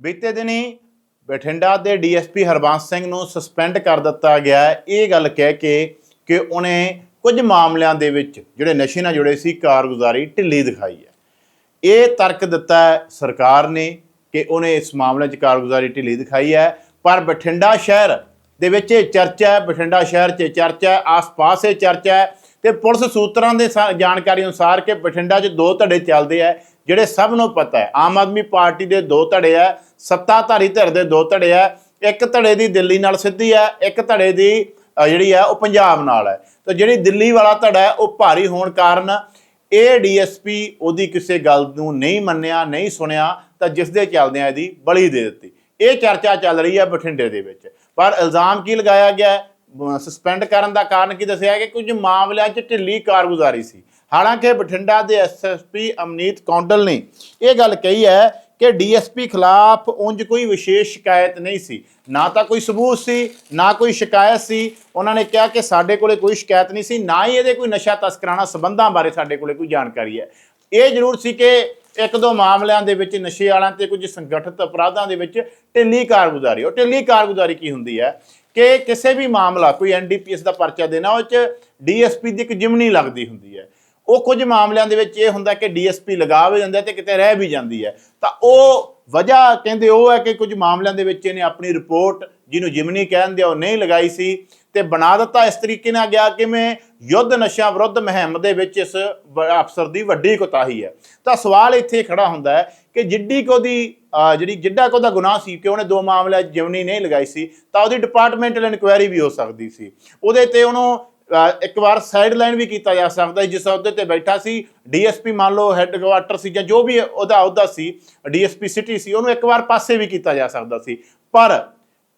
ਬੀਤੇ ਦਿਨੀ ਬਠਿੰਡਾ ਦੇ ਡੀਐਸਪੀ ਹਰਬੰਸ ਸਿੰਘ ਨੂੰ ਸਸਪੈਂਡ ਕਰ ਦਿੱਤਾ ਗਿਆ ਇਹ ਗੱਲ ਕਹਿ ਕੇ ਕਿ ਉਹਨੇ ਕੁਝ ਮਾਮਲਿਆਂ ਦੇ ਵਿੱਚ ਜਿਹੜੇ ਨਸ਼ੇ ਨਾਲ ਜੁੜੇ ਸੀ, ਕਾਰਗੁਜ਼ਾਰੀ ਢਿੱਲੀ ਦਿਖਾਈ ਹੈ। ਇਹ ਤਰਕ ਦਿੱਤਾ ਸਰਕਾਰ ਨੇ ਕਿ ਉਹਨੇ ਇਸ ਮਾਮਲੇ 'ਚ ਕਾਰਗੁਜ਼ਾਰੀ ਢਿੱਲੀ ਦਿਖਾਈ ਹੈ। ਪਰ ਬਠਿੰਡਾ ਸ਼ਹਿਰ ਦੇ ਵਿੱਚ ਇਹ ਚਰਚਾ ਹੈ, ਬਠਿੰਡਾ ਸ਼ਹਿਰ 'ਚ ਇਹ ਚਰਚਾ ਹੈ, ਆਸ-ਪਾਸ ਇਹ ਚਰਚਾ ਹੈ। ਤੇ ਪੁਲਿਸ ਸੂਤਰਾਂ ਦੇ ਸਾ- ਜਾਣਕਾਰੀ ਅਨੁਸਾਰ ਕਿ ਬਠਿੰਡਾ 'ਚ ਦੋ ਧੜੇ ਚੱਲਦੇ ਆ, ਜਿਹੜੇ ਸਭ ਨੂੰ ਪਤਾ ਹੈ। ਆਮ ਆਦਮੀ ਪਾਰਟੀ ਦੇ ਦੋ ਧੜੇ ਆ, ਸੱਤਾਧਾਰੀ ਧਿਰ ਦੇ ਦੋ ਧੜੇ ਆ। ਇੱਕ ਧੜੇ ਦੀ ਦਿੱਲੀ ਨਾਲ ਸਿੱਧੀ ਹੈ ਇੱਕ ਧੜੇ ਦੀ ਜਿਹੜੀ ਹੈ ਉਹ ਪੰਜਾਬ ਨਾਲ ਹੈ। ਤਾਂ ਜਿਹੜੀ ਦਿੱਲੀ ਵਾਲਾ ਧੜਾ ਹੈ, ਉਹ ਭਾਰੀ ਹੋਣ ਕਾਰਨ ਇਹ ਡੀਐਸਪੀ ਉਹਦੀ ਕਿਸੇ ਗੱਲ ਨੂੰ ਨਹੀਂ ਮੰਨਿਆ, ਨਹੀਂ ਸੁਣਿਆ, ਤਾਂ ਜਿਸ ਦੇ ਚੱਲਦਿਆਂ ਇਹਦੀ ਬਲੀ ਦੇ ਦਿੱਤੀ। ਇਹ ਚਰਚਾ ਚੱਲ ਰਹੀ ਹੈ ਬਠਿੰਡੇ ਦੇ ਵਿੱਚ। ਪਰ ਇਲਜ਼ਾਮ ਕੀ ਲਗਾਇਆ ਗਿਆ ਸਸਪੈਂਡ ਕਰਨ ਦਾ ਕਾਰਨ ਕੀ ਦੱਸਿਆ ਕਿ ਕੁਝ ਮਾਮਲਿਆਂ 'ਚ ਢਿੱਲੀ ਕਾਰਗੁਜ਼ਾਰੀ ਸੀ। ਹਾਲਾਂਕਿ ਬਠਿੰਡਾ ਦੇ ਐਸਐਸਪੀ ਅਮਨੀਤ ਕੌਂਡਲ ਨੇ ਇਹ ਗੱਲ ਕਹੀ ਹੈ ਕਿ ਡੀਐਸਪੀ ਖਿਲਾਫ ਉਂਝ ਕੋਈ ਵਿਸ਼ੇਸ਼ ਸ਼ਿਕਾਇਤ ਨਹੀਂ ਸੀ। ਨਾ ਤਾਂ ਕੋਈ ਸਬੂਤ ਸੀ, ਨਾ ਕੋਈ ਸ਼ਿਕਾਇਤ ਸੀ। ਉਹਨਾਂ ਨੇ ਕਿਹਾ ਕਿ ਸਾਡੇ ਕੋਲੇ ਕੋਈ ਸ਼ਿਕਾਇਤ ਨਹੀਂ ਸੀ, ਨਾ ਹੀ ਇਹਦੇ ਕੋਈ ਨਸ਼ਾ ਤਸਕਰਾਨਾ ਸਬੰਧਾਂ ਬਾਰੇ ਸਾਡੇ ਕੋਲੇ ਕੋਈ ਜਾਣਕਾਰੀ ਹੈ। ਇਹ ਜ਼ਰੂਰ ਸੀ ਕਿ ਇੱਕ ਦੋ ਮਾਮਲਿਆਂ ਦੇ ਵਿੱਚ ਨਸ਼ੇ ਵਾਲਿਆਂ ਤੇ ਕੁਝ ਸੰਗਠਿਤ ਅਪਰਾਧਾਂ ਦੇ ਵਿੱਚ ਢਿੱਲੀ ਕਾਰਗੁਜ਼ਾਰੀ। ਉਹ ਢਿੱਲੀ ਕਾਰਗੁਜ਼ਾਰੀ ਕੀ ਹੁੰਦੀ ਹੈ? ਕਿ ਕਿਸੇ ਵੀ ਮਾਮਲਾ, ਕੋਈ ਐਨਡੀਪੀਐਸ ਦਾ ਪਰਚਾ ਦੇਣਾ, ਉਹ ਚ ਡੀਐਸਪੀ ਦੀ ਇੱਕ ਜਿਮਨੀ ਲੱਗਦੀ ਹੁੰਦੀ ਹੈ। ਉਹ ਕੁਝ ਮਾਮਲਿਆਂ ਦੇ ਵਿੱਚ ਇਹ ਹੁੰਦਾ ਕਿ ਡੀਐਸਪੀ ਲਗਾ ਵੀ ਜਾਂਦਾ ਤੇ ਕਿਤੇ ਰਹਿ ਵੀ ਜਾਂਦੀ ਹੈ। ਤਾਂ ਉਹ ਵਜ੍ਹਾ ਕਹਿੰਦੇ ਉਹ ਹੈ ਕਿ ਕੁਝ ਮਾਮਲਿਆਂ ਦੇ ਵਿੱਚ ਇਹਨੇ ਆਪਣੀ ਰਿਪੋਰਟ ਜਿਹਨੂੰ ਜਿਮਨੀ ਕਹਿੰਦੇ ਆ, ਉਹ ਨਹੀਂ ਲਗਾਈ ਸੀ ਤੇ ਬਣਾ ਦਿੱਤਾ। ਇਸ ਤਰੀਕੇ ਨਾਲ ਗਿਆ ਕਿਵੇਂ ਯੁੱਧ ਨਸ਼ਾ ਵਿਰੁੱਧ ਮੁਹਿੰਮ ਦੇ ਵਿੱਚ ਇਸ ਵ- ਅਫਸਰ ਦੀ ਵੱਡੀ ਕੋਤਾਹੀ ਹੈ। ਤਾਂ ਸਵਾਲ ਇੱਥੇ ਖੜਾ ਹੁੰਦਾ ਹੈ ਕਿ ਜਿੱਡੀ ਕੋ ਜਿਹੜੀ ਜਿੱਡਾ ਕੋ ਦਾ ਗੁਨਾਹ ਸੀ ਕਿ ਉਹਨੇ ਦੋ ਮਾਮਲੇ 'ਚ ਨਹੀਂ ਲਗਾਈ ਸੀ, ਤਾਂ ਉਹਦੀ ਡਿਪਾਰਟਮੈਂਟਲ ਇਨਕੁਆਇਰੀ ਵੀ ਹੋ ਸਕਦੀ ਸੀ। ਉਹਦੇ ਤੇ ਉਹਨੂੰ ਇੱਕ ਵਾਰ ਸਾਈਡ ਲਾਈਨ ਵੀ ਕੀਤਾ ਜਾ ਸਕਦਾ ਜਿਸ ਅਹੁਦੇ ਤੇ ਬੈਠਾ ਸੀ। ਡੀਐਸਪੀ ਮੰਨ ਲਓ ਹੈੱਡਕੁਆਟਰ ਸੀ ਜਾਂ ਜੋ ਵੀ ਉਹਦਾ ਅਹੁਦਾ ਸੀ, ਡੀਐਸਪੀ ਸਿਟੀ ਸੀ, ਉਹਨੂੰ ਇੱਕ ਵਾਰ ਪਾਸੇ ਵੀ ਕੀਤਾ ਜਾ ਸਕਦਾ ਸੀ। ਪਰ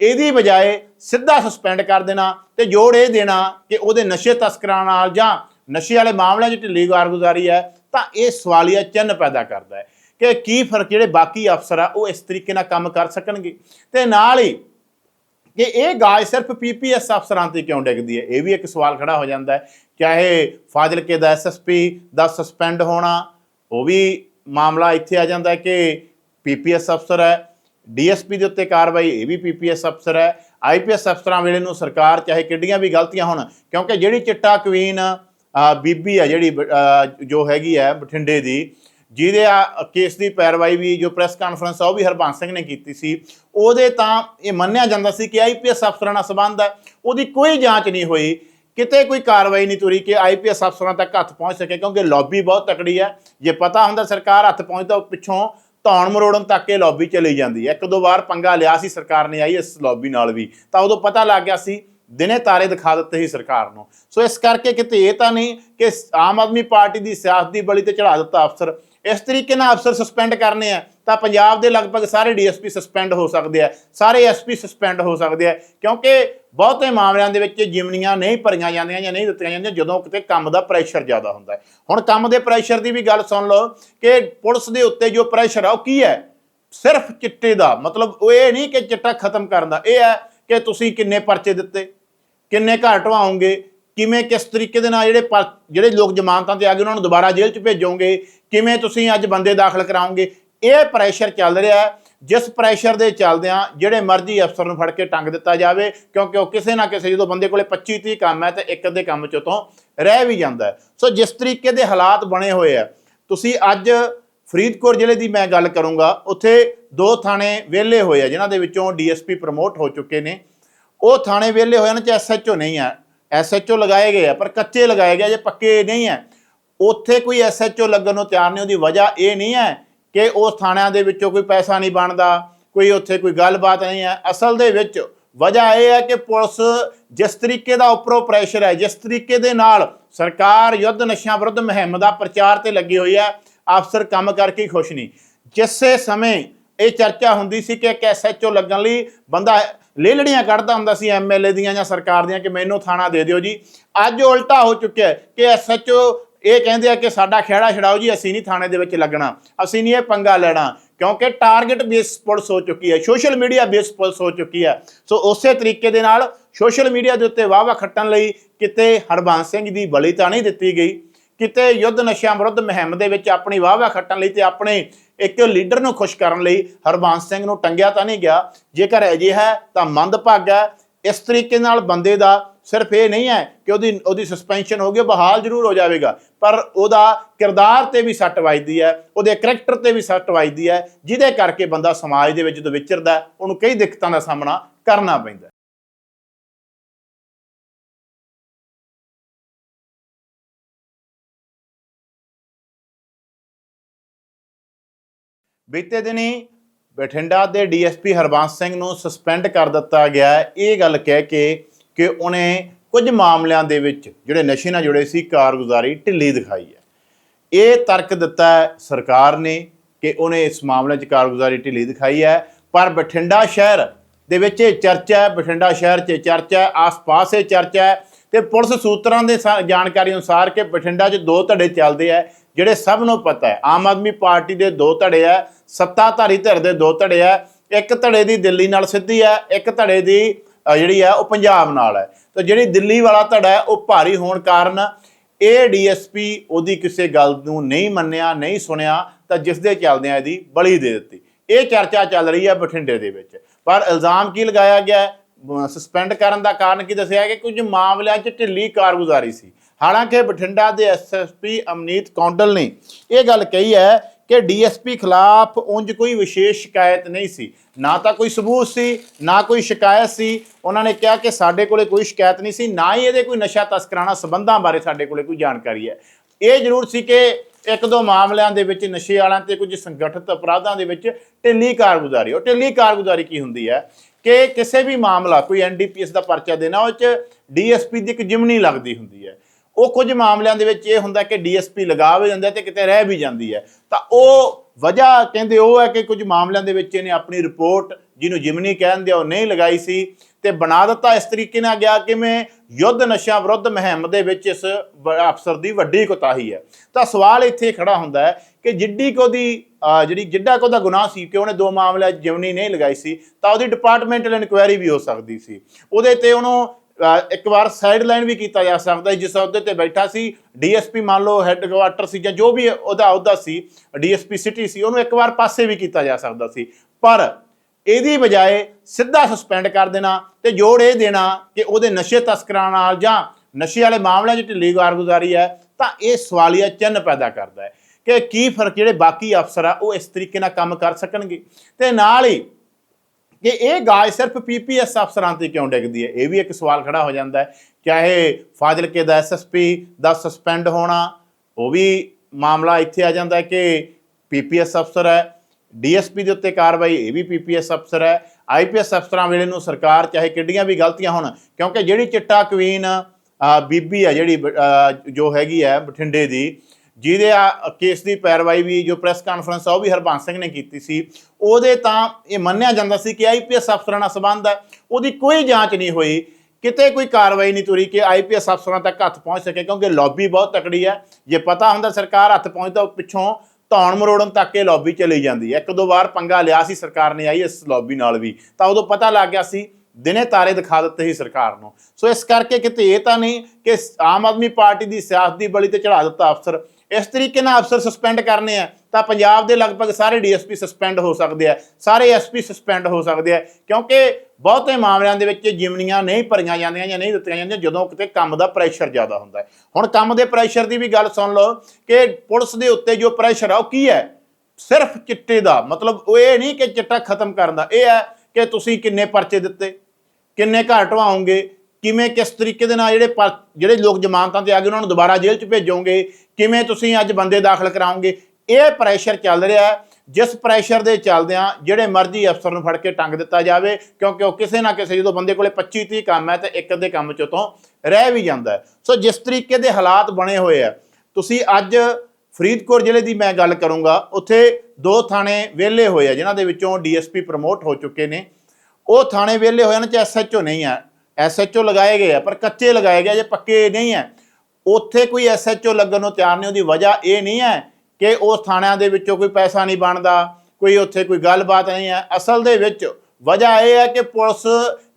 ਇਹਦੀ ਬਜਾਏ ਸਿੱਧਾ ਸਸਪੈਂਡ ਕਰ ਦੇਣਾ ਤੇ ਜੋੜ ਇਹ ਦੇਣਾ ਕਿ ਉਹਦੇ ਨਸ਼ੇ ਤਸਕਰਾਂ ਨਾਲ ਜਾਂ ਨਸ਼ੇ ਵਾਲੇ ਮਾਮਲਿਆਂ 'ਚ ਢਿੱਲੀ ਕਾਰਗੁਜ਼ਾਰੀ ਹੈ, ਤਾਂ ਇਹ ਸਵਾਲੀਆ ਚਿੰਨ੍ਹ ਪੈਦਾ ਕਰਦਾ ਹੈ। ਕਿ ਕੀ ਫ਼ਰਕ ਜਿਹੜੇ ਬਾਕੀ ਅਫਸਰ ਆ, ਉਹ ਇਸ ਤਰੀਕੇ ਨਾਲ ਕੰਮ ਕਰ ਸਕਣਗੇ। ਤੇ ਨਾਲ ਹੀ ਕਿ ਇਹ ਗਾਜ ਸਿਰਫ ਪੀਪੀਐਸ ਅਫਸਰਾਂ ਤੇ ਕਿਉਂ ਡਿੱਗਦੀ ਹੈ? ਇਹ ਵੀ ਇੱਕ ਸਵਾਲ ਖੜਾ ਹੋ ਜਾਂਦਾ ਹੈ। ਚਾਹੇ ਫਾਜ਼ਿਲਕੇ ਦਾ ਐਸਐਸਪੀ ਦਾ ਸਸਪੈਂਡ ਹੋਣਾ, ਉਹ ਵੀ ਮਾਮਲਾ ਇੱਥੇ ਆ ਜਾਂਦਾ ਹੈ ਕਿ ਪੀਪੀਐਸ ਅਫਸਰ ਹੈ ਡੀਐਸਪੀ ਦੇ ਉੱਤੇ ਕਾਰਵਾਈ, ਇਹ ਵੀ ਪੀਪੀਐਸ ਅਫਸਰ ਹੈ। ਆਈਪੀਐਸ ਅਫਸਰਾਂ ਵੇਲੇ ਨੂੰ ਸਰਕਾਰ ਚਾਹੇ ਕਿੱਡੀਆਂ ਵੀ ਗਲਤੀਆਂ ਹੋਣ, ਕਿਉਂਕਿ ਜਿਹੜੀ ਚਿੱਟਾ ਕਵੀਨ ਬੀਬੀ ਆ ਜਿਹੜੀ ਜੋ ਹੈਗੀ ਹੈ ਬਠਿੰਡੇ ਦੀ ਜਿਹਦੇ ਆ ਕੇਸ ਦੀ ਪੈਰਵਾਈ ਵੀ, ਜੋ ਪ੍ਰੈਸ ਕਾਨਫਰੰਸ ਆ, ਉਹ ਵੀ ਹਰਬੰਸ ਸਿੰਘ ਨੇ ਕੀਤੀ ਸੀ। ਉਹਦੇ ਤਾਂ ਇਹ ਮੰਨਿਆ ਜਾਂਦਾ ਸੀ ਕਿ ਆਈਪੀਐਸ ਅਫਸਰਾਂ ਨਾਲ ਸੰਬੰਧ ਹੈ। ਉਹਦੀ ਕੋਈ ਜਾਂਚ ਨਹੀਂ ਹੋਈ। ਕਿਤੇ ਕੋਈ ਕਾਰਵਾਈ ਨਹੀਂ ਤੁਰੀ ਕਿ ਆਈਪੀਐਸ ਅਫਸਰਾਂ ਤੱਕ ਹੱਥ ਪਹੁੰਚ ਸਕੇ, ਕਿਉਂਕਿ ਲੌਬੀ ਬਹੁਤ ਤਕੜੀ ਹੈ। ਜੇ ਪਤਾ ਹੁੰਦਾ ਸਰਕਾਰ ਹੱਥ ਪਹੁੰਚਦਾ ਪਿੱਛੋਂ ਧੌਣ ਮਰੋੜਨ ਤੱਕ ਇਹ ਲੌਬੀ ਚਲੀ ਜਾਂਦੀ ਹੈ। ਇੱਕ ਦੋ ਵਾਰ ਪੰਗਾ ਲਿਆ ਸੀ ਸਰਕਾਰ ਨੇ ਆਈ ਇਸ ਲੌਬੀ ਨਾਲ ਵੀ। ਤਾਂ ਉਦੋਂ ਪਤਾ ਲੱਗ ਗਿਆ ਸੀ, ਦਿਨੇ ਤਾਰੇ ਦਿਖਾ ਦਿੱਤੇ ਸੀ ਸਰਕਾਰ ਨੂੰ। ਸੋ ਇਸ ਕਰਕੇ ਕਿਤੇ ਇਹ ਤਾਂ ਨਹੀਂ ਕਿ ਆਮ ਆਦਮੀ ਪਾਰਟੀ ਦੀ ਸਿਆਸਤ ਦੀ ਬਲੀ ਤੇ ਚੜਾ ਦਿੱਤਾ ਅਫਸਰ। ਇਸ ਤਰੀਕੇ ਨਾਲ ਅਫਸਰ ਸਸਪੈਂਡ ਕਰਨੇ ਆ, ਤਾਂ ਪੰਜਾਬ ਦੇ ਲਗਭਗ ਸਾਰੇ ਡੀਐਸਪੀ ਸਸਪੈਂਡ ਹੋ ਸਕਦੇ ਆ, ਸਾਰੇ ਐਸਪੀ ਸਸਪੈਂਡ ਹੋ ਸਕਦੇ ਆ, ਕਿਉਂਕਿ ਬਹੁਤੇ ਮਾਮਲਿਆਂ ਦੇ ਵਿੱਚ ਜਿਮਨੀਆਂ ਨਹੀਂ ਭਰੀਆਂ ਜਾਂਦੀਆਂ ਜਾਂ ਨਹੀਂ ਦਿੱਤੀਆਂ ਜਾਂਦੀਆਂ, ਜਦੋਂ ਕਿਤੇ ਕੰਮ ਦਾ ਪ੍ਰੈਸ਼ਰ ਜ਼ਿਆਦਾ ਹੁੰਦਾ ਹੈ। ਹੁਣ ਕੰਮ ਦੇ ਪ੍ਰੈਸ਼ਰ ਦੀ ਵੀ ਗੱਲ ਸੁਣ ਲਓ ਕਿ ਪੁਲਿਸ ਦੇ ਉੱਤੇ ਜੋ ਪ੍ਰੈਸ਼ਰ ਆ, ਉਹ ਕੀ ਹੈ? ਸਿਰਫ ਚਿੱਟੇ ਦਾ, ਮਤਲਬ ਉਹ ਇਹ ਨਹੀਂ ਕਿ ਚਿੱਟਾ ਖਤਮ ਕਰਨ ਦਾ, ਇਹ ਹੈ ਕਿ ਤੁਸੀਂ ਕਿੰਨੇ ਪਰਚੇ ਦਿੱਤੇ, ਕਿੰਨੇ ਘਰ ਢਵਾਓਗੇ ਕਿਵੇਂ, ਕਿਸ ਤਰੀਕੇ ਦੇ ਨਾਲ ਜਿਹੜੇ ਪਰ- ਜਿਹੜੇ ਲੋਕ ਜ਼ਮਾਨਤਾਂ ਤੇ ਆ ਗਏ, ਉਹਨਾਂ ਨੂੰ ਦੁਬਾਰਾ ਜੇਲ੍ਹ 'ਚ ਭੇਜੋਗੇ? ਕਿਵੇਂ ਤੁਸੀਂ ਅੱਜ ਬੰਦੇ ਦਾਖਲ ਕਰਾਓਗੇ? ਇਹ ਪ੍ਰੈਸ਼ਰ ਚੱਲ ਰਿਹਾ ਹੈ। ਜਿਸ ਪ੍ਰੈਸ਼ਰ ਦੇ ਚੱਲਦਿਆਂ ਜਿਹੜੇ ਮਰਜ਼ੀ ਅਫਸਰ ਨੂੰ ਫੜ ਕੇ ਟੰਗ ਦਿੱਤਾ ਜਾਵੇ, ਕਿਉਂਕਿ ਉਹ ਕਿਸੇ ਨਾ ਕਿਸੇ, ਜਦੋਂ ਬੰਦੇ ਕੋਲੇ 25 30 ਕੰਮ ਹੈ, ਤੇ ਇੱਕ ਅੱਧੇ ਕੰਮ ਚੋਂ ਤੋਂ ਰਹਿ ਵੀ ਜਾਂਦਾ ਸੋ ਜਿਸ ਤਰੀਕੇ ਦੇ ਹਾਲਾਤ ਬਣੇ ਹੋਏ ਆ ਤੁਸੀਂ ਅੱਜ ਫਰੀਦਕੋਟ ਜ਼ਿਲ੍ਹੇ ਦੀ ਮੈਂ ਗੱਲ ਕਰੂੰਗਾ। ਉੱਥੇ ਦੋ ਥਾਣੇ ਵਿਹਲੇ ਹੋਏ ਆ, ਜਿਨ੍ਹਾਂ ਦੇ ਵਿੱਚੋਂ ਡੀਐਸਪੀ ਪ੍ਰਮੋਟ ਹੋ ਚੁੱਕੇ ਨੇ। ਉਹ ਥਾਣੇ ਵਿਹਲੇ ਹੋਏ ਨੇ ਚ ਐਸਐਚਓ ਨਹੀਂ ਆ ਐਸਐਚਓ ਲਗਾਏ ਗਏ ਆ, ਪਰ ਕੱਚੇ ਲਗਾਏ ਗਏ ਜੇ ਪੱਕੇ ਨਹੀਂ ਹੈ ਉੱਥੇ ਕੋਈ ਐਸਐਚਓ ਲੱਗਣ ਨੂੰ ਤਿਆਰ ਨਹੀਂ, ਉਹਦੀ ਵਜ੍ਹਾ ਇਹ ਨਹੀਂ ਹੈ ਕਿ ਉਸ ਥਾਣਿਆਂ ਦੇ ਵਿੱਚੋਂ ਕੋਈ ਪੈਸਾ ਨਹੀਂ ਬਣਦਾ, ਕੋਈ ਉੱਥੇ ਕੋਈ ਗੱਲਬਾਤ ਨਹੀਂ ਹੈ ਅਸਲ ਦੇ ਵਿੱਚ ਵਜ੍ਹਾ ਇਹ ਹੈ ਕਿ ਪੁਲਿਸ ਜਿਸ ਤਰੀਕੇ ਦਾ ਉੱਪਰੋਂ ਪ੍ਰੈਸ਼ਰ ਹੈ, ਜਿਸ ਤਰੀਕੇ ਦੇ ਨਾਲ ਸਰਕਾਰ ਯੁੱਧ ਨਸ਼ਿਆਂ ਵਿਰੁੱਧ ਮੁਹਿੰਮ ਦਾ ਪ੍ਰਚਾਰ ਤੇ ਲੱਗੀ ਹੋਈ ਹੈ ਅਫਸਰ ਕੰਮ ਕਰਕੇ ਖੁਸ਼ ਨਹੀਂ। ਜਿਸੇ ਸਮੇਂ ਇਹ ਚਰਚਾ ਹੁੰਦੀ ਸੀ ਕਿ ਇੱਕ ਐਸਐਚਓ ਲੱਗਣ ਲਈ ਬੰਦਾ ਲੇਲੜੀਆਂ ਕੱਢਦਾ ਹੁੰਦਾ ਸੀ ਐਮਐਲਏ ਦੀਆਂ ਜਾਂ ਸਰਕਾਰ ਦੀਆਂ ਕਿ ਮੈਨੂੰ ਥਾਣਾ ਦੇ ਦਿਓ ਜੀ। ਅੱਜ ਉਲਟਾ ਹੋ ਚੁੱਕਿਆ ਹੈ ਕਿ ਐਸਐਚਓ ਇਹ ਕਹਿੰਦੇ ਆ ਕਿ ਸਾਡਾ ਖੇੜਾ ਛਡਾਓ ਜੀ, ਅਸੀਂ ਨਹੀਂ ਥਾਣੇ ਦੇ ਵਿੱਚ ਲੱਗਣਾ। ਅਸੀਂ ਨਹੀਂ ਇਹ ਪੰਗਾ ਲੈਣਾ, ਕਿਉਂਕਿ ਟਾਰਗੇਟ ਬੇਸ ਪੁਲਿਸ ਹੋ ਚੁੱਕੀ ਹੈ, ਸੋਸ਼ਲ ਮੀਡੀਆ ਬੇਸ ਪੁਲਿਸ ਹੋ ਚੁੱਕੀ ਹੈ। ਸੋ ਉਸੇ ਤਰੀਕੇ ਦੇ ਨਾਲ ਸੋਸ਼ਲ ਮੀਡੀਆ ਦੇ ਉੱਤੇ ਵਾਵਾ ਖੱਟਣ ਲਈ ਕਿਤੇ ਹਰਬੰਸ ਸਿੰਘ ਦੀ ਬਲੀ ਤਾਂ ਨਹੀਂ ਦਿੱਤੀ ਗਈ, ਕਿਤੇ ਯੁੱਧ ਨਸ਼ਿਆਂ ਵਿਰੁੱਧ ਮੁਹਿੰਮ ਦੇ ਵਿੱਚ ਆਪਣੀ ਵਾਹਵਾ ਖੱਟਣ ਲਈ ਤੇ ਆਪਣੇ ਇੱਕ ਲੀਡਰ ਨੂੰ ਖੁਸ਼ ਕਰਨ ਲਈ ਹਰਬੰਸ ਸਿੰਘ ਨੂੰ ਟੰਗਿਆ ਤਾਂ ਨਹੀਂ ਗਿਆ। ਜੇਕਰ ਅਜਿਹਾ ਤਾਂ ਮੰਦਭਾਗਾ ਇਸ ਤਰੀਕੇ ਨਾਲ ਬੰਦੇ ਦਾ ਸਿਰਫ ਇਹ ਨਹੀਂ ਹੈ ਕਿ ਉਹਦੀ ਉਹਦੀ ਸਸਪੈਂਸ਼ਨ ਹੋ ਗਈ, ਉਹ ਬਹਾਲ ਜ਼ਰੂਰ ਹੋ ਜਾਵੇਗਾ। ਪਰ ਉਹਦਾ ਕਿਰਦਾਰ ਤੇ ਵੀ ਸੱਟ ਵੱਜਦੀ ਹੈ, ਉਹਦੇ ਕਰੈਕਟਰ ਤੇ ਵੀ ਸੱਟ ਵੱਜਦੀ ਹੈ, ਜਿਹਦੇ ਕਰਕੇ ਬੰਦਾ ਸਮਾਜ ਦੇ ਵਿੱਚ ਜਦੋਂ ਵਿਚਰਦਾ ਉਹਨੂੰ ਕਈ ਦਿੱਕਤਾਂ ਦਾ ਸਾਹਮਣਾ ਕਰਨਾ ਪੈਂਦਾ ਬੀਤੇ ਦਿਨੀ ਬਠਿੰਡਾ ਦੇ ਡੀਐਸਪੀ ਹਰਬੰਸ ਸਿੰਘ ਨੂੰ ਸਸਪੈਂਡ ਕਰ ਦਿੱਤਾ ਗਿਆ ਇਹ ਗੱਲ ਕਹਿ ਕੇ ਕਿ ਉਹਨੇ ਕੁਝ ਮਾਮਲਿਆਂ ਦੇ ਵਿੱਚ ਜਿਹੜੇ ਨਸ਼ੇ ਨਾਲ ਜੁੜੇ ਸੀ, ਕਾਰਗੁਜ਼ਾਰੀ ਢਿੱਲੀ ਦਿਖਾਈ ਹੈ। ਇਹ ਤਰਕ ਦਿੱਤਾ ਸਰਕਾਰ ਨੇ ਕਿ ਉਹਨੇ ਇਸ ਮਾਮਲੇ 'ਚ ਕਾਰਗੁਜ਼ਾਰੀ ਢਿੱਲੀ ਦਿਖਾਈ ਹੈ। ਪਰ ਬਠਿੰਡਾ ਸ਼ਹਿਰ ਦੇ ਵਿੱਚ ਇਹ ਚਰਚਾ ਹੈ, ਬਠਿੰਡਾ ਸ਼ਹਿਰ 'ਚ ਇਹ ਚਰਚਾ ਹੈ, ਆਸ-ਪਾਸ ਇਹ ਚਰਚਾ ਹੈ ਤੇ ਪੁਲਿਸ ਸੂਤਰਾਂ ਦੇ ਜਾਣਕਾਰੀ ਅਨੁਸਾਰ ਕਿ ਬਠਿੰਡਾ 'ਚ ਦੋ ਧੜੇ ਚੱਲਦੇ ਆ ਜਿਹੜੇ ਸਭ ਨੂੰ ਪਤਾ ਹੈ, ਆਮ ਆਦਮੀ ਪਾਰਟੀ ਦੇ ਦੋ ਧੜੇ ਆ ਸੱਤਾਧਾਰੀ ਧਿਰ ਦੇ ਦੋ ਧੜੇ ਆ ਇੱਕ ਧੜੇ ਦੀ ਦਿੱਲੀ ਨਾਲ ਸਿੱਧੀ ਹੈ, ਇੱਕ ਧੜੇ ਦੀ ਜਿਹੜੀ ਹੈ ਉਹ ਪੰਜਾਬ ਨਾਲ ਹੈ। ਤਾਂ ਜਿਹੜੀ ਦਿੱਲੀ ਵਾਲਾ ਧੜਾ ਹੈ, ਉਹ ਭਾਰੀ ਹੋਣ ਕਾਰਨ ਇਹ ਡੀਐਸਪੀ ਉਹਦੀ ਕਿਸੇ ਗੱਲ ਨੂੰ ਨਹੀਂ ਮੰਨਿਆ, ਨਹੀਂ ਸੁਣਿਆ, ਤਾਂ ਜਿਸ ਦੇ ਚੱਲਦਿਆਂ ਇਹਦੀ ਬਲੀ ਦੇ ਦਿੱਤੀ। ਇਹ ਚਰਚਾ ਚੱਲ ਰਹੀ ਹੈ ਬਠਿੰਡੇ ਦੇ ਵਿੱਚ। ਪਰ ਇਲਜ਼ਾਮ ਕੀ ਲਗਾਇਆ ਗਿਆ ਸਸਪੈਂਡ ਕਰਨ ਦਾ ਕਾਰਨ ਕੀ ਦੱਸਿਆ ਕਿ ਕੁਝ ਮਾਮਲਿਆਂ 'ਚ ਢਿੱਲੀ ਕਾਰਗੁਜ਼ਾਰੀ ਸੀ। ਹਾਲਾਂਕਿ ਬਠਿੰਡਾ ਦੇ ਐਸਐਸਪੀ ਅਮਨੀਤ ਕੌਂਡਲ ਨੇ ਇਹ ਗੱਲ ਕਹੀ ਹੈ ਕਿ ਡੀਐਸਪੀ ਖਿਲਾਫ ਉਂਝ ਕੋਈ ਵਿਸ਼ੇਸ਼ ਸ਼ਿਕਾਇਤ ਨਹੀਂ ਸੀ। ਨਾ ਤਾਂ ਕੋਈ ਸਬੂਤ ਸੀ, ਨਾ ਕੋਈ ਸ਼ਿਕਾਇਤ ਸੀ। ਉਹਨਾਂ ਨੇ ਕਿਹਾ ਕਿ ਸਾਡੇ ਕੋਲੇ ਕੋਈ ਸ਼ਿਕਾਇਤ ਨਹੀਂ ਸੀ, ਨਾ ਹੀ ਇਹਦੇ ਕੋਈ ਨਸ਼ਾ ਤਸਕਰਾਨਾ ਸਬੰਧਾਂ ਬਾਰੇ ਸਾਡੇ ਕੋਲੇ ਕੋਈ ਜਾਣਕਾਰੀ ਹੈ। ਇਹ ਜ਼ਰੂਰ ਸੀ ਕਿ ਇੱਕ ਦੋ ਮਾਮਲਿਆਂ ਦੇ ਵਿੱਚ ਨਸ਼ੇ ਵਾਲਿਆਂ ਤੇ ਕੁਝ ਸੰਗਠਿਤ ਅਪਰਾਧਾਂ ਦੇ ਵਿੱਚ ਢਿੱਲੀ ਕਾਰਗੁਜ਼ਾਰੀ। ਉਹ ਢਿੱਲੀ ਕਾਰਗੁਜ਼ਾਰੀ ਕੀ ਹੁੰਦੀ ਹੈ? ਕਿ ਕਿਸੇ ਵੀ ਮਾਮਲਾ, ਕੋਈ ਐਨਡੀਪੀਐਸ ਦਾ ਪਰਚਾ ਦੇਣਾ, ਉਹ ਚ ਡੀਐਸਪੀ ਦੀ ਇੱਕ ਜਿਮਨੀ ਲੱਗਦੀ ਹੁੰਦੀ ਹੈ। ਉਹ ਕੁਝ ਮਾਮਲਿਆਂ ਦੇ ਵਿੱਚ ਇਹ ਹੁੰਦਾ ਕਿ ਡੀਐਸਪੀ ਲਗਾ ਵੀ ਜਾਂਦਾ ਤੇ ਕਿਤੇ ਰਹਿ ਵੀ ਜਾਂਦੀ ਹੈ। ਤਾਂ ਉਹ ਵਜ੍ਹਾ ਕਹਿੰਦੇ ਉਹ ਹੈ ਕਿ ਕੁਝ ਮਾਮਲਿਆਂ ਦੇ ਵਿੱਚ ਇਹਨੇ ਆਪਣੀ ਰਿਪੋਰਟ ਜਿਹਨੂੰ ਜਿਮਨੀ ਕਹਿੰਦੇ ਆ, ਉਹ ਨਹੀਂ ਲਗਾਈ ਸੀ ਤੇ ਬਣਾ ਦਿੱਤਾ ਇਸ ਤਰੀਕੇ ਨਾਲ ਗਿਆ ਕਿਵੇਂ ਯੁੱਧ ਨਸ਼ਾ ਵਿਰੁੱਧ ਮੁਹਿੰਮ ਦੇ ਵਿੱਚ ਇਸ ਬ- ਅਫਸਰ ਦੀ ਵੱਡੀ ਕੋਤਾਹੀ ਹੈ। ਤਾਂ ਸਵਾਲ ਇੱਥੇ ਖੜਾ ਹੁੰਦਾ ਹੈ ਕਿ ਜਿੱਡੀ ਕੋ ਦੀ ਜਿਹੜੀ ਜਿੱਡਾ ਕੋ ਦਾ ਗੁਨਾਹ ਸੀ ਕਿ ਉਹਨੇ ਦੋ ਮਾਮਲਿਆਂ 'ਚ ਜਿਮਨੀ ਨਹੀਂ ਲਗਾਈ ਸੀ, ਤਾਂ ਉਹਦੀ ਡਿਪਾਰਟਮੈਂਟਲ ਇਨਕੁਆਇਰੀ ਵੀ ਹੋ ਸਕਦੀ ਸੀ। ਉਹਦੇ ਤੇ ਉਹਨੂੰ ਇੱਕ ਵਾਰ ਸਾਈਡ ਲਾਈਨ ਵੀ ਕੀਤਾ ਜਾ ਸਕਦਾ ਜਿਸ ਅਹੁਦੇ ਤੇ ਬੈਠਾ ਸੀ ਡੀਐਸਪੀ ਮੰਨ ਲਓ ਹੈੱਡਕੁਆਟਰ ਸੀ ਜਾਂ ਜੋ ਵੀ ਉਹਦਾ ਅਹੁਦਾ ਸੀ ਡੀਐਸਪੀ ਸਿਟੀ ਸੀ, ਉਹਨੂੰ ਇੱਕ ਵਾਰ ਪਾਸੇ ਵੀ ਕੀਤਾ ਜਾ ਸਕਦਾ ਸੀ। ਪਰ ਇਹਦੀ ਬਜਾਏ ਸਿੱਧਾ ਸਸਪੈਂਡ ਕਰ ਦੇਣਾ ਤੇ ਜੋੜ ਇਹ ਦੇਣਾ ਕਿ ਉਹਦੇ ਨਸ਼ੇ ਤਸਕਰਾਂ ਨਾਲ ਜਾਂ ਨਸ਼ੇ ਵਾਲੇ ਮਾਮਲਿਆਂ 'ਚ ਢਿੱਲੀ ਕਾਰਗੁਜ਼ਾਰੀ ਹੈ, ਤਾਂ ਇਹ ਸਵਾਲੀਆ ਚਿੰਨ੍ਹ ਪੈਦਾ ਕਰਦਾ ਹੈ ਕਿ ਕੀ ਫ਼ਰਕ ਜਿਹੜੇ ਬਾਕੀ ਅਫਸਰ ਆ, ਉਹ ਇਸ ਤਰੀਕੇ ਨਾਲ ਕੰਮ ਕਰ ਸਕਣਗੇ। ਤੇ ਨਾਲ ਹੀ ਕਿ ਇਹ ਗਾਜ ਸਿਰਫ ਪੀਪੀਐਸ ਅਫਸਰਾਂ ਤੇ ਕਿਉਂ ਡਿੱਗਦੀ ਹੈ? ਇਹ ਵੀ ਇੱਕ ਸਵਾਲ ਖੜਾ ਹੋ ਜਾਂਦਾ ਹੈ। ਚਾਹੇ ਫਾਜ਼ਿਲਕੇ ਦਾ ਐਸਐਸਪੀ ਦਾ ਸਸਪੈਂਡ ਹੋਣਾ, ਉਹ ਵੀ ਮਾਮਲਾ ਇੱਥੇ ਆ ਜਾਂਦਾ ਹੈ ਕਿ ਪੀਪੀਐਸ ਅਫਸਰ ਹੈ। ਡੀਐਸਪੀ ਦੇ ਉੱਤੇ ਕਾਰਵਾਈ, ਇਹ ਵੀ ਪੀਪੀਐਸ ਅਫਸਰ ਹੈ। ਆਈਪੀਐਸ ਅਫਸਰਾਂ ਵੇਲੇ ਨੂੰ ਸਰਕਾਰ ਚਾਹੇ ਕਿੱਡੀਆਂ ਵੀ ਗਲਤੀਆਂ ਹੋਣ, ਕਿਉਂਕਿ ਜਿਹੜੀ ਚਿੱਟਾ ਕਵੀਨ ਬੀਬੀ ਹੈ ਜਿਹੜੀ ਜੋ ਹੈਗੀ ਹੈ ਬਠਿੰਡੇ ਦੀ ਜਿਹਦੇ ਆ ਕੇਸ ਦੀ ਪੈਰਵਾਈ ਵੀ ਜੋ ਪ੍ਰੈਸ ਕਾਨਫਰੰਸ ਆ, ਉਹ ਵੀ ਹਰਬੰਸ ਸਿੰਘ ਨੇ ਕੀਤੀ ਸੀ। ਉਹਦੇ ਤਾਂ ਇਹ ਮੰਨਿਆ ਜਾਂਦਾ ਸੀ ਕਿ ਆਈਪੀਐਸ ਅਫਸਰਾਂ ਨਾਲ ਸੰਬੰਧ ਹੈ। ਉਹਦੀ ਕੋਈ ਜਾਂਚ ਨਹੀਂ ਹੋਈ। ਕਿਤੇ ਕੋਈ ਕਾਰਵਾਈ ਨਹੀਂ ਤੁਰੀ ਕਿ ਆਈਪੀਐਸ ਅਫਸਰਾਂ ਤੱਕ ਹੱਥ ਪਹੁੰਚ ਸਕੇ, ਕਿਉਂਕਿ ਲੌਬੀ ਬਹੁਤ ਤਕੜੀ ਹੈ। ਜੇ ਪਤਾ ਹੁੰਦਾ ਸਰਕਾਰ ਹੱਥ ਪਹੁੰਚਦਾ, ਉਹ ਪਿੱਛੋਂ ਧੌਣ ਮਰੋੜਨ ਤੱਕ ਇਹ ਲੌਬੀ ਚਲੀ ਜਾਂਦੀ ਹੈ। ਇੱਕ ਦੋ ਵਾਰ ਪੰਗਾ ਲਿਆ ਸੀ ਸਰਕਾਰ ਨੇ ਆਈ ਇਸ ਲੌਬੀ ਨਾਲ ਵੀ। ਤਾਂ ਉਦੋਂ ਪਤਾ ਲੱਗ ਗਿਆ ਸੀ, ਦਿਨੇ ਤਾਰੇ ਦਿਖਾ ਦਿੱਤੇ ਸੀ ਸਰਕਾਰ ਨੂੰ। ਸੋ ਇਸ ਕਰਕੇ ਕਿਤੇ ਇਹ ਤਾਂ ਨਹੀਂ ਕਿ ਆਮ ਆਦਮੀ ਪਾਰਟੀ ਦੀ ਸਿਆਸਤ ਦੀ ਬਲੀ ਤੇ ਚੜਾ ਦਿੱਤਾ ਅਫਸਰ। ਇਸ ਤਰੀਕੇ ਨਾਲ ਅਫਸਰ ਸਸਪੈਂਡ ਕਰਨੇ ਆ, ਤਾਂ ਪੰਜਾਬ ਦੇ ਲਗਭਗ ਸਾਰੇ ਡੀਐਸਪੀ ਸਸਪੈਂਡ ਹੋ ਸਕਦੇ ਆ, ਸਾਰੇ ਐਸਪੀ ਸਸਪੈਂਡ ਹੋ ਸਕਦੇ ਆ, ਕਿਉਂਕਿ ਬਹੁਤੇ ਮਾਮਲਿਆਂ ਦੇ ਵਿੱਚ ਜਿਮਨੀਆਂ ਨਹੀਂ ਭਰੀਆਂ ਜਾਂਦੀਆਂ ਜਾਂ ਨਹੀਂ ਦਿੱਤੀਆਂ ਜਾਂਦੀਆਂ, ਜਦੋਂ ਕਿਤੇ ਕੰਮ ਦਾ ਪ੍ਰੈਸ਼ਰ ਜ਼ਿਆਦਾ ਹੁੰਦਾ ਹੈ। ਹੁਣ ਕੰਮ ਦੇ ਪ੍ਰੈਸ਼ਰ ਦੀ ਵੀ ਗੱਲ ਸੁਣ ਲਓ ਕਿ ਪੁਲਿਸ ਦੇ ਉੱਤੇ ਜੋ ਪ੍ਰੈਸ਼ਰ ਆ, ਉਹ ਕੀ ਹੈ? ਸਿਰਫ ਚਿੱਟੇ ਦਾ, ਮਤਲਬ ਉਹ ਇਹ ਨਹੀਂ ਕਿ ਚਿੱਟਾ ਖਤਮ ਕਰਨ ਦਾ, ਇਹ ਹੈ ਕਿ ਤੁਸੀਂ ਕਿੰਨੇ ਪਰਚੇ ਦਿੱਤੇ, ਕਿੰਨੇ ਘਰ ਢਵਾਓਗੇ ਕਿਵੇਂ, ਕਿਸ ਤਰੀਕੇ ਦੇ ਨਾਲ ਜਿਹੜੇ ਪਰ- ਜਿਹੜੇ ਲੋਕ ਜ਼ਮਾਨਤਾਂ ਤੇ ਆ ਗਏ, ਉਹਨਾਂ ਨੂੰ ਦੁਬਾਰਾ ਜੇਲ੍ਹ 'ਚ ਭੇਜੋਗੇ? ਕਿਵੇਂ ਤੁਸੀਂ ਅੱਜ ਬੰਦੇ ਦਾਖਲ ਕਰਾਓਗੇ? ਇਹ ਪ੍ਰੈਸ਼ਰ ਚੱਲ ਰਿਹਾ ਹੈ। ਜਿਸ ਪ੍ਰੈਸ਼ਰ ਦੇ ਚੱਲਦਿਆਂ ਜਿਹੜੇ ਮਰਜ਼ੀ ਅਫਸਰ ਨੂੰ ਫੜ ਕੇ ਟੰਗ ਦਿੱਤਾ ਜਾਵੇ, ਕਿਉਂਕਿ ਉਹ ਕਿਸੇ ਨਾ ਕਿਸੇ, ਜਦੋਂ ਬੰਦੇ ਕੋਲੇ 25 30 ਕੰਮ ਹੈ, ਤੇ ਇੱਕ ਅੱਧੇ ਕੰਮ ਚੋਂ ਤੋਂ ਰਹਿ ਵੀ ਜਾਂਦਾ ਸੋ ਜਿਸ ਤਰੀਕੇ ਦੇ ਹਾਲਾਤ ਬਣੇ ਹੋਏ ਆ, ਤੁਸੀਂ ਅੱਜ ਫਰੀਦਕੋਟ ਜ਼ਿਲ੍ਹੇ ਦੀ ਮੈਂ ਗੱਲ ਕਰੂੰਗਾ। ਉੱਥੇ ਦੋ ਥਾਣੇ ਵਿਹਲੇ ਹੋਏ ਆ, ਜਿਨ੍ਹਾਂ ਦੇ ਵਿੱਚੋਂ ਡੀਐਸਪੀ ਪ੍ਰਮੋਟ ਹੋ ਚੁੱਕੇ ਨੇ। ਉਹ ਥਾਣੇ ਵਿਹਲੇ ਹੋਏ ਨੇ ਚ ਐਸਐਚਓ ਨਹੀਂ ਆ ਐਸਐਚਓ ਲਗਾਏ ਗਏ ਆ, ਪਰ ਕੱਚੇ ਲਗਾਏ ਗਏ ਜੇ ਪੱਕੇ ਨਹੀਂ ਹੈ ਉੱਥੇ ਕੋਈ ਐਸਐਚਓ ਲੱਗਣ ਨੂੰ ਤਿਆਰ ਨਹੀਂ, ਉਹਦੀ ਵਜ੍ਹਾ ਇਹ ਨਹੀਂ ਹੈ ਕਿ ਉਸ ਥਾਣਿਆਂ ਦੇ ਵਿੱਚੋਂ ਕੋਈ ਪੈਸਾ ਨਹੀਂ ਬਣਦਾ, ਕੋਈ ਉੱਥੇ ਕੋਈ ਗੱਲਬਾਤ ਨਹੀਂ ਹੈ ਅਸਲ ਦੇ ਵਿੱਚ ਵਜ੍ਹਾ ਇਹ ਹੈ ਕਿ ਪੁਲਿਸ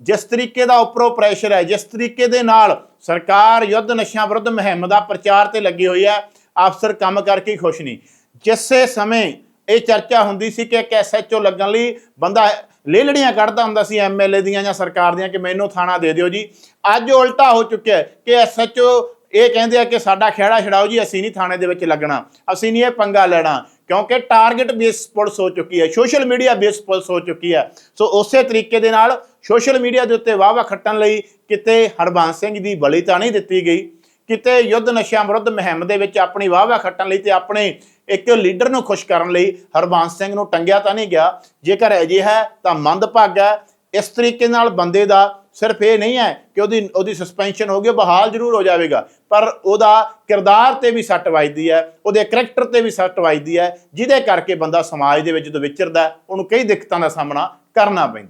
ਜਿਸ ਤਰੀਕੇ ਦਾ ਉੱਪਰੋਂ ਪ੍ਰੈਸ਼ਰ ਹੈ, ਜਿਸ ਤਰੀਕੇ ਦੇ ਨਾਲ ਸਰਕਾਰ ਯੁੱਧ ਨਸ਼ਿਆਂ ਵਿਰੁੱਧ ਮੁਹਿੰਮ ਦਾ ਪ੍ਰਚਾਰ ਤੇ ਲੱਗੀ ਹੋਈ ਹੈ, ਅਫਸਰ ਕੰਮ ਕਰਕੇ ਖੁਸ਼ ਨਹੀਂ। ਜਿਸੇ ਸਮੇਂ ਇਹ ਚਰਚਾ ਹੁੰਦੀ ਸੀ ਕਿ ਇੱਕ ਐਸਐਚਓ ਲੱਗਣ ਲਈ ਬੰਦਾ ਲੇਲੜੀਆਂ ਕੱਢਦਾ ਹੁੰਦਾ ਸੀ ਐਮਐਲਏ ਦੀਆਂ ਜਾਂ ਸਰਕਾਰ ਦੀਆਂ ਕਿ ਮੈਨੂੰ ਥਾਣਾ ਦੇ ਦਿਓ ਜੀ। ਅੱਜ ਉਲਟਾ ਹੋ ਚੁੱਕਿਆ ਹੈ ਕਿ ਐਸਐਚਓ ਇਹ ਕਹਿੰਦੇ ਆ ਕਿ ਸਾਡਾ ਖਹਿੜਾ ਛਡਾਓ ਜੀ, ਅਸੀਂ ਨਹੀਂ ਥਾਣੇ ਦੇ ਵਿੱਚ ਲੱਗਣਾ। ਅਸੀਂ ਨਹੀਂ ਇਹ ਪੰਗਾ ਲੈਣਾ, ਕਿਉਂਕਿ ਟਾਰਗੇਟ ਬੇਸ ਪੁਲਿਸ ਹੋ ਚੁੱਕੀ ਹੈ, ਸੋਸ਼ਲ ਮੀਡੀਆ ਬੇਸ ਪੁਲਿਸ ਹੋ ਚੁੱਕੀ ਹੈ। ਸੋ ਉਸੇ ਤਰੀਕੇ ਦੇ ਨਾਲ ਸੋਸ਼ਲ ਮੀਡੀਆ ਦੇ ਉੱਤੇ ਵਾਹਵਾ ਖੱਟਣ ਲਈ ਕਿਤੇ ਹਰਬੰਸ ਸਿੰਘ ਦੀ ਬਲੀ ਤਾਂ ਨਹੀਂ ਦਿੱਤੀ ਗਈ, ਕਿਤੇ ਯੁੱਧ ਨਸ਼ਿਆਂ ਵਿਰੁੱਧ ਮੁਹਿੰਮ ਦੇ ਵਿੱਚ ਆਪਣੀ ਵਾਹਵਾ ਖੱਟਣ ਲਈ ਤੇ ਆਪਣੇ ਇੱਕ ਲੀਡਰ ਨੂੰ ਖੁਸ਼ ਕਰਨ ਲਈ ਹਰਬੰਸ ਸਿੰਘ ਨੂੰ ਟੰਗਿਆ ਤਾਂ ਨਹੀਂ ਗਿਆ। ਜੇਕਰ ਅਜਿਹਾ ਹੈ, ਤਾਂ ਮੰਦਭਾਗਾ ਇਸ ਤਰੀਕੇ ਨਾਲ ਬੰਦੇ ਦਾ ਸਿਰਫ ਇਹ ਨਹੀਂ ਹੈ ਕਿ ਉਹਦੀ ਉਹਦੀ ਸਸਪੈਂਸ਼ਨ ਹੋ ਗਈ, ਉਹ ਬਹਾਲ ਜ਼ਰੂਰ ਹੋ ਜਾਵੇਗਾ। ਪਰ ਉਹਦਾ ਕਿਰਦਾਰ ਤੇ ਵੀ ਸੱਟ ਵੱਜਦੀ ਹੈ, ਉਹਦੇ ਕਰੈਕਟਰ ਤੇ ਵੀ ਸੱਟ ਵੱਜਦੀ ਹੈ, ਜਿਹਦੇ ਕਰਕੇ ਬੰਦਾ ਸਮਾਜ ਦੇ ਵਿੱਚ ਜਦੋਂ ਵਿਚਰਦਾ ਉਹਨੂੰ ਕਈ ਦਿੱਕਤਾਂ ਦਾ ਸਾਹਮਣਾ ਕਰਨਾ ਪੈਂਦਾ